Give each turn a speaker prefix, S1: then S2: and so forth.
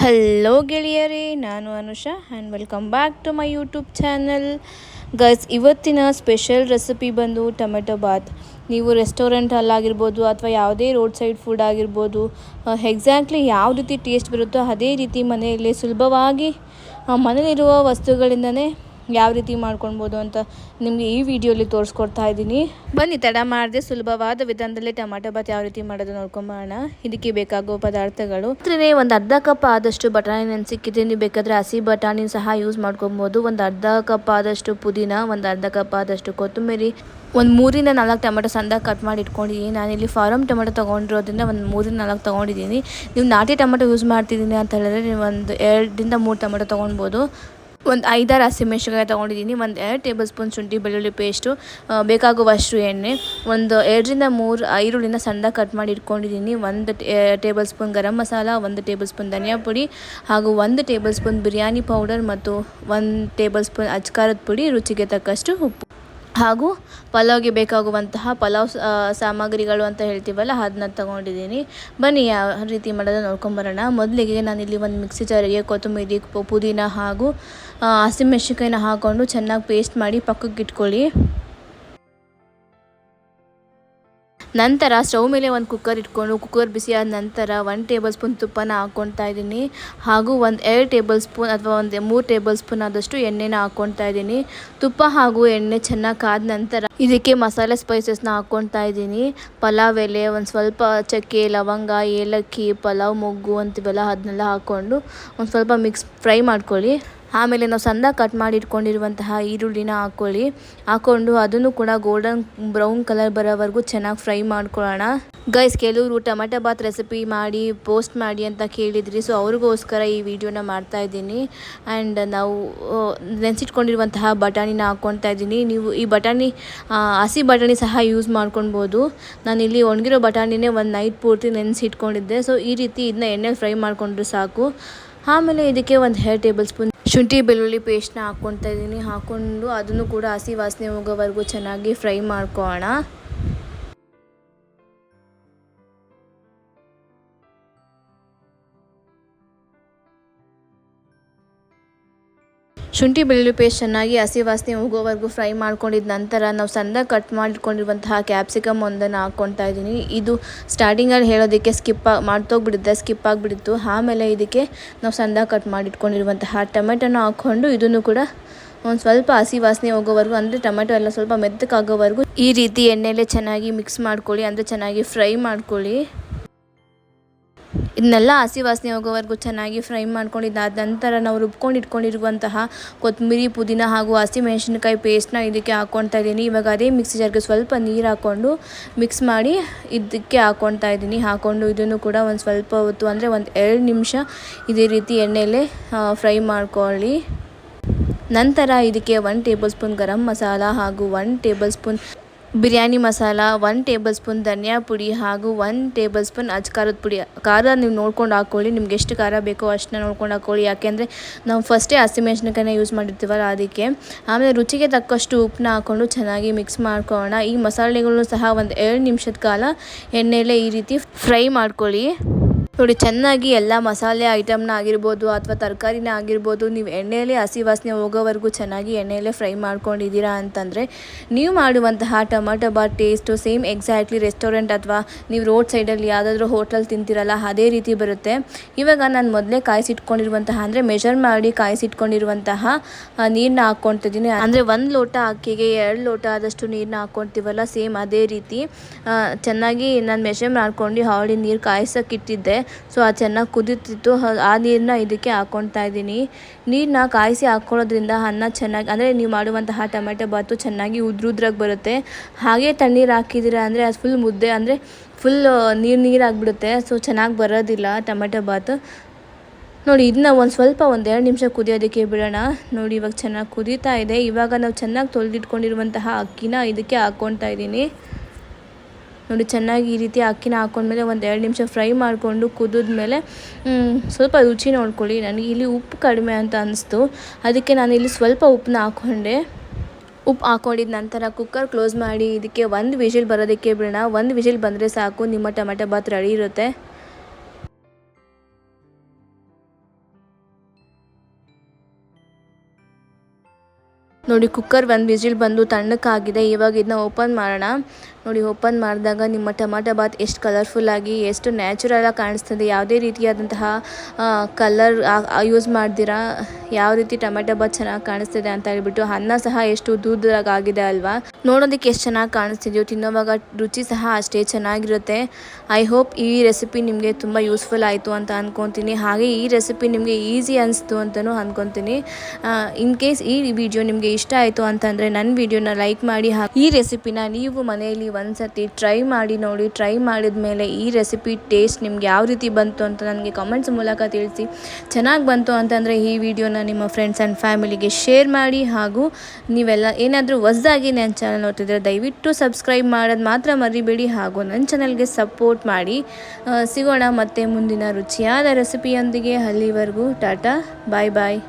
S1: Hello ಗೆಳೆಯರೇ, ನಾನು Anusha and welcome back to my YouTube channel guys ಇವತ್ತಿನ special recipe ಬಂದು ಟೊಮೆಟೊ ಬಾತ್. ನೀವು ರೆಸ್ಟೋರೆಂಟ್ ಅಲ್ಲಾಗಿರ್ಬೋದು ಅಥವಾ ಯಾವುದೇ ರೋಡ್ ಸೈಡ್ ಫುಡ್ ಆಗಿರ್ಬೋದು ಎಕ್ಸಾಕ್ಟ್ಲಿ ಯಾವ ರೀತಿ ಟೇಸ್ಟ್ ಬರುತ್ತೋ ಅದೇ ರೀತಿ ಮನೆಯಲ್ಲಿ ಸುಲಭವಾಗಿ ಮನೆಯಲ್ಲಿರುವ ವಸ್ತುಗಳಿಂದನೇ ಯಾವ ರೀತಿ ಮಾಡ್ಕೊಳ್ಬೋದು ಅಂತ ನಿಮಗೆ ಈ ವಿಡಿಯೋಲಿ ತೋರಿಸ್ಕೊಡ್ತಾ ಇದ್ದೀನಿ. ಬನ್ನಿ, ತಡ ಮಾಡಿದೆ ಸುಲಭವಾದ ವಿಧಾನದಲ್ಲಿ ಟೊಮಾಟೊ ಬಾತ್ ಯಾವ ರೀತಿ ಮಾಡೋದು ನೋಡ್ಕೊಂಬೋಣ ಇದಕ್ಕೆ ಬೇಕಾಗುವ ಪದಾರ್ಥಗಳು. ಅಂದ್ರೆ ಒಂದು ಅರ್ಧ ಕಪ್ ಆದಷ್ಟು ಬಟಾಣಿ ನೆನೆಸಿಕ್ಕಿದ್ರೆ ನೀವು ಬೇಕಾದರೆ ಹಸಿ ಬಟಾಣಿ ಸಹ ಯೂಸ್ ಮಾಡ್ಕೊಬೋದು ಒಂದು ಅರ್ಧ ಕಪ್ ಆದಷ್ಟು ಪುದೀನ, ಒಂದು ಅರ್ಧ ಕಪ್ ಆದಷ್ಟು ಕೊತ್ತಂಬರಿ, ಒಂದು ಮೂರಿಂದ ನಾಲ್ಕು ಟೊಮೆಟೊ ಸಂದ ಕಟ್ ಮಾಡಿ ಇಟ್ಕೊಂಡಿದ್ದೀನಿ. ನಾನಿಲ್ಲಿ ಫಾರಮ್ ಟೊಮೆಟೊ ತೊಗೊಂಡಿರೋದ್ರಿಂದ ಒಂದು ಮೂರಿಂದ ನಾಲ್ಕು ತೊಗೊಂಡಿದ್ದೀನಿ. ನೀವು ನಾಟಿ ಟೊಮೆಟೊ ಯೂಸ್ ಮಾಡ್ತಿದ್ದೀನಿ ಅಂತ ಹೇಳಿದ್ರೆ ನೀವು ಒಂದು ಎರಡರಿಂದ ಮೂರು ಟೊಮೆಟೊ ತೊಗೊಳ್ಬೋದು ಒಂದು ಐದಾರು ಹಸಿಮೆಣ್ಸಿನ್ಕಾಯಿ ತೊಗೊಂಡಿದ್ದೀನಿ. ಒಂದು ಎರಡು ಟೇಬಲ್ ಸ್ಪೂನ್ ಶುಂಠಿ, ಬೆಳ್ಳುಳ್ಳಿ ಪೇಸ್ಟು ಬೇಕಾಗುವಷ್ಟು ಎಣ್ಣೆ, ಒಂದು ಎರಡರಿಂದ ಮೂರು ಈರುಳ್ಳಿನ ಸಣ್ಣದಾಗಿ ಕಟ್ ಮಾಡಿ ಇಟ್ಕೊಂಡಿದ್ದೀನಿ. ಒಂದು ಟೇಬಲ್ ಸ್ಪೂನ್ ಗರಂ ಮಸಾಲ, ಒಂದು ಟೇಬಲ್ ಸ್ಪೂನ್ ಧನಿಯಾ ಪುಡಿ ಹಾಗೂ ಒಂದು ಟೇಬಲ್ ಸ್ಪೂನ್ ಬಿರಿಯಾನಿ ಪೌಡರ್ ಮತ್ತು ಒಂದು ಟೇಬಲ್ ಸ್ಪೂನ್ ಅಚ್ಕಾರದ ಪುಡಿ, ರುಚಿಗೆ ತಕ್ಕಷ್ಟು ಉಪ್ಪು. ಹಾಗೂ ಪಲಾವ್ಗೆ ಬೇಕಾಗುವಂತಹ ಪಲಾವ್ ಸಾಮಗ್ರಿಗಳು ಅಂತ ಹೇಳ್ತೀವಲ್ಲ ಅದನ್ನ ತಗೊಂಡಿದ್ದೀನಿ. ಬನ್ನಿ ಯಾವ ರೀತಿ ಮಾಡೋದು ನೋಡ್ಕೊಂಬರೋಣ. ಮೊದಲಿಗೆ ನಾನಿಲ್ಲಿ ಒಂದು ಮಿಕ್ಸಿ ಜಾರಿಗೆ ಕೊತ್ತಂಬರಿ ಪುದೀನ ಹಾಗೂ ಹಸಿಮೆಣ್ಸಿನ್ಕಾಯಿನ ಹಾಕ್ಕೊಂಡು ಚೆನ್ನಾಗಿ ಪೇಸ್ಟ್ ಮಾಡಿ ಪಕ್ಕಕ್ಕೆ ಇಟ್ಕೊಳ್ಳಿ ನಂತರ ಸ್ಟವ್ ಮೇಲೆ ಒಂದು ಕುಕ್ಕರ್ ಇಟ್ಕೊಂಡು ಕುಕ್ಕರ್ ಬಿಸಿ ಆದ ನಂತರ ಒನ್ ಟೇಬಲ್ ಸ್ಪೂನ್ ತುಪ್ಪನ ಹಾಕ್ಕೊಳ್ತಾ ಇದ್ದೀನಿ. ಹಾಗೂ ಒಂದು ಎರಡು ಟೇಬಲ್ ಸ್ಪೂನ್ ಅಥವಾ ಒಂದು ಮೂರು ಟೇಬಲ್ ಸ್ಪೂನ್ ಆದಷ್ಟು ಎಣ್ಣೆನ ಹಾಕ್ಕೊಳ್ತಾ ಇದ್ದೀನಿ. ತುಪ್ಪ ಹಾಗೂ ಎಣ್ಣೆ ಚೆನ್ನಾಗಿ ಕಾದ ನಂತರ ಇದಕ್ಕೆ ಮಸಾಲೆ ಸ್ಪೈಸಸ್ನ ಹಾಕ್ಕೊಳ್ತಾ ಇದ್ದೀನಿ. ಪಲಾವ್ ಎಲೆ, ಒಂದು ಸ್ವಲ್ಪ ಚಕ್ಕೆ, ಲವಂಗ, ಏಲಕ್ಕಿ, ಪಲಾವ್, ಮೊಗ್ಗು ಅಂತಿವೆಲ್ಲ ಅದನ್ನೆಲ್ಲ ಹಾಕ್ಕೊಂಡು ಒಂದು ಸ್ವಲ್ಪ ಮಿಕ್ಸ್ ಫ್ರೈ ಮಾಡ್ಕೊಳ್ಳಿ. ಆಮೇಲೆ ನಾವು ಸಂದ ಕಟ್ ಮಾಡಿ ಇಟ್ಕೊಂಡಿರುವಂತಹ ಈರುಳ್ಳಿನ ಹಾಕ್ಕೊಳ್ಳಿ ಹಾಕ್ಕೊಂಡು ಅದನ್ನು ಕೂಡ ಗೋಲ್ಡನ್ ಬ್ರೌನ್ ಕಲರ್ ಬರೋವರೆಗೂ ಚೆನ್ನಾಗಿ ಫ್ರೈ ಮಾಡ್ಕೊಳ್ಳೋಣ. ಗೈಸ್ ಕೆಲವರು ಟೊಮೆಟೊ ಬಾತ್ ರೆಸಿಪಿ ಮಾಡಿ ಪೋಸ್ಟ್ ಮಾಡಿ ಅಂತ ಕೇಳಿದ್ರಿ. ಸೊ ಅವ್ರಿಗೋಸ್ಕರ ಈ ವಿಡಿಯೋನ ಮಾಡ್ತಾ ಇದ್ದೀನಿ. ಆ್ಯಂಡ್ ನಾವು ನೆನೆಸಿಟ್ಕೊಂಡಿರುವಂತಹ ಬಟಾಣಿನ ಹಾಕ್ಕೊಳ್ತಾ ಇದ್ದೀನಿ. ನೀವು ಈ ಬಟಾಣಿ ಹಸಿ ಬಟಾಣಿ ಸಹ ಯೂಸ್ ಮಾಡ್ಕೊಳ್ಬೋದು. ನಾನಿಲ್ಲಿ ಒಣಗಿರೋ ಬಟಾಣಿನೇ ಒಂದು ನೈಟ್ ಪೂರ್ತಿ ನೆನೆಸಿಟ್ಕೊಂಡಿದ್ದೆ. ಸೊ ಈ ರೀತಿ ಇದನ್ನ ಎಣ್ಣೆಲಿ ಫ್ರೈ ಮಾಡಿಕೊಂಡ್ರೆ ಸಾಕು. ಆಮೇಲೆ ಇದಕ್ಕೆ ಒಂದು ಹೇರ್ ಟೇಬಲ್ ಸ್ಪೂನ್ ಶುಂಠಿ ಬೆಳ್ಳುಳ್ಳಿ ಪೇಸ್ಟ್ನ ಹಾಕ್ಕೊಳ್ತಾ ಇದ್ದೀನಿ ಹಾಕ್ಕೊಂಡು ಅದನ್ನು ಕೂಡ ಹಸಿ ವಾಸನೆ ಹೋಗೋವರೆಗೂ ಚೆನ್ನಾಗಿ ಫ್ರೈ ಮಾಡ್ಕೊಳ್ಳೋಣ. ಶುಂಠಿ ಬೆಳ್ಳುಳ್ಳಿ ಪೇಸ್ಟ್ ಚೆನ್ನಾಗಿ ಹಸಿ ವಾಸನೆ ಹೋಗೋವರೆಗೂ ಫ್ರೈ ಮಾಡ್ಕೊಂಡಿದ್ದ ನಂತರ ನಾವು ಸಂದ ಕಟ್ ಮಾಡಿಕೊಂಡಿರುವಂತಹ ಕ್ಯಾಪ್ಸಿಕಮ್ ಒಂದನ್ನು ಹಾಕ್ಕೊಳ್ತಾ ಇದ್ದೀನಿ. ಇದು ಸ್ಟಾರ್ಟಿಂಗಲ್ಲಿ ಹೇಳೋದಕ್ಕೆ ಸ್ಕಿಪ್ ಮಾಡ್ತೋಗ್ಬಿಡುತ್ತೆ ಸ್ಕಿಪ್ ಆಗಿಬಿಡ್ತು ಆಮೇಲೆ ಇದಕ್ಕೆ ನಾವು ಸಂದ ಕಟ್ ಮಾಡಿಟ್ಕೊಂಡಿರುವಂತಹ ಟೊಮೆಟೊನ ಹಾಕ್ಕೊಂಡು ಇದನ್ನು ಕೂಡ ಒಂದು ಸ್ವಲ್ಪ ಹಸಿ ವಾಸನೆ ಹೋಗೋವರೆಗೂ, ಅಂದರೆ ಟೊಮೆಟೊ ಎಲ್ಲ ಸ್ವಲ್ಪ ಮೆತ್ತಕ್ಕಾಗೋವರೆಗೂ ಈ ರೀತಿ ಎಣ್ಣೆಲೆ ಚೆನ್ನಾಗಿ ಮಿಕ್ಸ್ ಮಾಡ್ಕೊಳ್ಳಿ, ಅಂದರೆ ಚೆನ್ನಾಗಿ ಫ್ರೈ ಮಾಡ್ಕೊಳ್ಳಿ. ಇದನ್ನೆಲ್ಲ ಹಸಿ ವಾಸನೆ ಹೋಗೋವರೆಗೂ ಚೆನ್ನಾಗಿ ಫ್ರೈ ಮಾಡ್ಕೊಂಡಿದ್ದಾದ ನಂತರ ನಾವು ರುಬ್ಕೊಂಡು ಇಟ್ಕೊಂಡಿರುವಂತಹ ಕೊತ್ತಂಬರಿ, ಪುದೀನ ಹಾಗೂ ಹಸಿಮೆಣಸಿನಕಾಯಿ ಪೇಸ್ಟ್ನ ಇದಕ್ಕೆ ಹಾಕ್ಕೊಳ್ತಾ ಇದ್ದೀನಿ. ಇವಾಗ ಅದೇ ಮಿಕ್ಸಿ ಜಾರ್ಗೆ ಸ್ವಲ್ಪ ನೀರು ಹಾಕ್ಕೊಂಡು ಮಿಕ್ಸ್ ಮಾಡಿ ಇದಕ್ಕೆ ಹಾಕ್ಕೊಳ್ತಾ ಇದ್ದೀನಿ. ಹಾಕ್ಕೊಂಡು ಇದನ್ನು ಕೂಡ ಒಂದು ಸ್ವಲ್ಪ ಹೊತ್ತು, ಅಂದರೆ ಒಂದು ಎರಡು ನಿಮಿಷ ಇದೇ ರೀತಿ ಎಣ್ಣೆಯಲ್ಲೇ ಫ್ರೈ ಮಾಡ್ಕೊಳ್ಳಿ. ನಂತರ ಇದಕ್ಕೆ one tablespoon garam masala ಹಾಗೂ one tablespoon biryani masala one tablespoon ಧನಿಯಾ ಪುಡಿ ಹಾಗೂ ಒನ್ ಟೇಬಲ್ ಸ್ಪೂನ್ ಅಚ್ಕಾರದ ಪುಡಿ. ಖಾರ ನೀವು ನೋಡ್ಕೊಂಡು ಹಾಕ್ಕೊಳ್ಳಿ ನಿಮ್ಗೆ ಎಷ್ಟು ಖಾರ ಬೇಕೋ ಅಷ್ಟನ್ನ ನೋಡ್ಕೊಂಡು ಹಾಕ್ಕೊಳ್ಳಿ ಯಾಕೆಂದರೆ ನಾವು ಫಸ್ಟೇ ಹಸಿಮೆಣ್ಸಿನಕಾಯಿನ ಯೂಸ್ ಮಾಡಿರ್ತೀವಲ್ಲ ಅದಕ್ಕೆ. ಆಮೇಲೆ ರುಚಿಗೆ ತಕ್ಕಷ್ಟು ಉಪ್ಪನ್ನ ಹಾಕ್ಕೊಂಡು ಚೆನ್ನಾಗಿ ಮಿಕ್ಸ್ ಮಾಡ್ಕೊಳ್ಳೋಣ. ಈ ಮಸಾಲೆಗಳನ್ನು ಸಹ ಒಂದು ಎರಡು ನಿಮಿಷದ ಕಾಲ ಎಣ್ಣೆಯಲ್ಲೇ ಈ ರೀತಿ ಫ್ರೈ ಮಾಡ್ಕೊಳ್ಳಿ. ನೋಡಿ, ಚೆನ್ನಾಗಿ ಎಲ್ಲ ಮಸಾಲೆ ಐಟಮ್ನ ಆಗಿರ್ಬೋದು ಅಥವಾ ತರಕಾರಿನ ಆಗಿರ್ಬೋದು, ನೀವು ಎಣ್ಣೆಯಲ್ಲಿ ಹಸಿ ವಾಸನೆ ಹೋಗೋವರೆಗೂ ಚೆನ್ನಾಗಿ ಎಣ್ಣೆಯಲ್ಲೇ ಫ್ರೈ ಮಾಡ್ಕೊಂಡಿದ್ದೀರಾ ಅಂತಂದರೆ, ನೀವು ಮಾಡುವಂತಹ tomato bath taste same exactly restaurant ಅಥವಾ ನೀವು ರೋಡ್ ಸೈಡಲ್ಲಿ ಯಾವುದಾದ್ರೂ ಹೋಟೆಲ್ ತಿಂತೀರಲ್ಲ, ಅದೇ ರೀತಿ ಬರುತ್ತೆ. ಇವಾಗ ನಾನು ಮೊದಲೇ ಕಾಯಿಸಿಟ್ಕೊಂಡಿರುವಂತಹ, ಅಂದರೆ ಮೆಷರ್ ಮಾಡಿ ಕಾಯಿಸಿಟ್ಕೊಂಡಿರುವಂತಹ ನೀರನ್ನ ಹಾಕ್ಕೊಳ್ತಿದ್ದೀನಿ. ಅಂದರೆ ಒಂದು ಲೋಟ ಅಕ್ಕಿಗೆ ಎರಡು ಲೋಟ ಆದಷ್ಟು ನೀರನ್ನ ಹಾಕ್ಕೊಳ್ತೀವಲ್ಲ, ಸೇಮ್ ಅದೇ ರೀತಿ ಚೆನ್ನಾಗಿ ನಾನು ಮೆಷರ್ ಮಾಡ್ಕೊಂಡು ಹಾಳಿ ನೀರು ಕಾಯಿಸೋಕೆ ಇಟ್ಟಿದ್ದೆ. ಸೊ ಅದು ಚೆನ್ನಾಗಿ ಕುದೀತಿತ್ತು. ಆ ನೀರನ್ನ ಇದಕ್ಕೆ ಹಾಕ್ಕೊಳ್ತಾ ಇದ್ದೀನಿ. ನೀರನ್ನ ಕಾಯಿಸಿ ಹಾಕ್ಕೊಳ್ಳೋದ್ರಿಂದ ಅನ್ನ ಚೆನ್ನಾಗಿ, ಅಂದರೆ ನೀವು ಮಾಡುವಂತಹ ಟೊಮೆಟೊ ಬಾತು ಚೆನ್ನಾಗಿ ಉದ್ರುದ್ರಾಗಿ ಬರುತ್ತೆ. ಹಾಗೆ ತಣ್ಣೀರು ಹಾಕಿದ್ದೀರಾ ಅಂದರೆ ಅದು ಫುಲ್ ಮುದ್ದೆ, ಅಂದರೆ ಫುಲ್ ನೀರು ನೀರಾಗಿಬಿಡುತ್ತೆ. ಸೊ ಚೆನ್ನಾಗಿ ಬರೋದಿಲ್ಲ ಟೊಮೆಟೊ ಬಾತು. ನೋಡಿ ಇದನ್ನ ಒಂದು ಸ್ವಲ್ಪ ಒಂದು ಎರಡು ನಿಮಿಷ ಕುದಿಯೋದಕ್ಕೆ ಬಿಡೋಣ. ನೋಡಿ, ಇವಾಗ ಚೆನ್ನಾಗಿ ಕುದೀತಾ ಇದೆ. ಇವಾಗ ನಾವು ಚೆನ್ನಾಗಿ ತೊಳೆದಿಟ್ಕೊಂಡಿರುವಂತಹ ಅಕ್ಕಿನ ಇದಕ್ಕೆ ಹಾಕ್ಕೊಳ್ತಾ ಇದ್ದೀನಿ. ನೋಡಿ, ಚೆನ್ನಾಗಿ ಈ ರೀತಿ ಅಕ್ಕಿನ ಹಾಕೊಂಡ್ಮೇಲೆ ಒಂದು ಎರಡು ನಿಮಿಷ ಫ್ರೈ ಮಾಡಿಕೊಂಡು ಕುದಿದ್ಮೇಲೆ ಸ್ವಲ್ಪ ರುಚಿ ನೋಡ್ಕೊಳ್ಳಿ. ನನಗೆ ಇಲ್ಲಿ ಉಪ್ಪು ಕಡಿಮೆ ಅಂತ ಅನ್ನಿಸ್ತು ಅದಕ್ಕೆ ನಾನು ಇಲ್ಲಿ ಸ್ವಲ್ಪ ಉಪ್ಪನ್ನ ಹಾಕ್ಕೊಂಡೆ ಉಪ್ಪು ಹಾಕೊಂಡಿದ ನಂತರ ಕುಕ್ಕರ್ ಕ್ಲೋಸ್ ಮಾಡಿ ಇದಕ್ಕೆ ಒಂದು ವಿಷಿಲ್ ಬರೋದಕ್ಕೆ ಬಿಡೋಣ. ಒಂದು ವಿಷಿಲ್ ಬಂದರೆ ಸಾಕು, ನಿಮ್ಮ ಟೊಮೆಟೊ ಬಾತ್ ರೆಡಿ ಇರುತ್ತೆ. ನೋಡಿ, ಕುಕ್ಕರ್ ಒಂದು ವಿಸಿಲ್ ಬಂದು ತಣ್ಣಕ್ಕಾಗಿದೆ. ಇವಾಗ ಇದನ್ನ ಓಪನ್ ಮಾಡೋಣ. ನೋಡಿ, ಓಪನ್ ಮಾಡಿದಾಗ ನಿಮ್ಮ ಟೊಮಾಟೊ ಬಾತ್ ಎಷ್ಟು ಕಲರ್ಫುಲ್ ಆಗಿ, ಎಷ್ಟು ನ್ಯಾಚುರಲಾಗಿ ಕಾಣಿಸ್ತದೆ. ಯಾವುದೇ ರೀತಿಯಾದಂತಹ ಕಲರ್ ಯೂಸ್ ಮಾಡ್ದಿರಾ. ಯಾವ ರೀತಿ ಟೊಮೆಟೊ ಬಾತ್ ಚೆನ್ನಾಗಿ ಕಾಣಿಸ್ತಿದೆ ಅಂತ ಹೇಳ್ಬಿಟ್ಟು ಅನ್ನ ಸಹ ಎಷ್ಟು ದೂರದಾಗ ಆಗಿದೆ ಅಲ್ವಾ. ನೋಡೋದಕ್ಕೆ ಎಷ್ಟು ಚೆನ್ನಾಗಿ ಕಾಣಿಸ್ತಿದೆಯೋ, ತಿನ್ನೋವಾಗ ರುಚಿ ಸಹ ಅಷ್ಟೇ ಚೆನ್ನಾಗಿರುತ್ತೆ. ಐ ಹೋಪ್ ಈ ರೆಸಿಪಿ ನಿಮಗೆ ತುಂಬ ಯೂಸ್ಫುಲ್ ಆಯಿತು ಅಂತ ಅಂದ್ಕೊತೀನಿ ಹಾಗೆ ಈ ರೆಸಿಪಿ ನಿಮಗೆ ಈಸಿ ಅನಿಸ್ತು ಅಂತಲೂ ಅಂದ್ಕೊತೀನಿ ಇನ್ ಕೇಸ್ ಈ ವಿಡಿಯೋ ನಿಮಗೆ ಇಷ್ಟ ಆಯಿತು ಅಂತಂದರೆ ನನ್ನ ವಿಡಿಯೋನ ಲೈಕ್ ಮಾಡಿ ಈ ರೆಸಿಪಿನ ನೀವು ಮನೆಯಲ್ಲಿ ಒಂದ್ಸತಿ ಟ್ರೈ ಮಾಡಿ ನೋಡಿ ಟ್ರೈ ಮಾಡಿದ ಮೇಲೆ ಈ ರೆಸಿಪಿ ಟೇಸ್ಟ್ ನಿಮ್ಗೆ ಯಾವ ರೀತಿ ಬಂತು ಅಂತ ನನಗೆ ಕಮೆಂಟ್ಸ್ ಮೂಲಕ ತಿಳಿಸಿ. ಚೆನ್ನಾಗಿ ಬಂತು ಅಂತಂದರೆ ಈ ವಿಡಿಯೋನ ನಿಮ್ಮ ಫ್ರೆಂಡ್ಸ್ ಆ್ಯಂಡ್ ಫ್ಯಾಮಿಲಿಗೆ ಶೇರ್ ಮಾಡಿ ಹಾಗೂ ನೀವೆಲ್ಲ ಏನಾದರೂ ಹೊಸ್ದಾಗಿ ನನ್ನ ಚಾನಲ್ ನೋಡ್ತಿದ್ರೆ ದಯವಿಟ್ಟು ಸಬ್ಸ್ಕ್ರೈಬ್ ಮಾಡೋದು ಮಾತ್ರ ಮರಿಬೇಡಿ ಹಾಗೂ ನನ್ನ ಚಾನಲ್ಗೆ ಸಪೋರ್ಟ್ ಮಾಡಿ. ಸಿಗೋಣ ಮತ್ತೆ ಮುಂದಿನ ರುಚಿಯಾದ ರೆಸಿಪಿಯೊಂದಿಗೆ ಅಲ್ಲಿವರೆಗೂ. ಟಾಟಾ ಬಾಯ್ ಬಾಯ್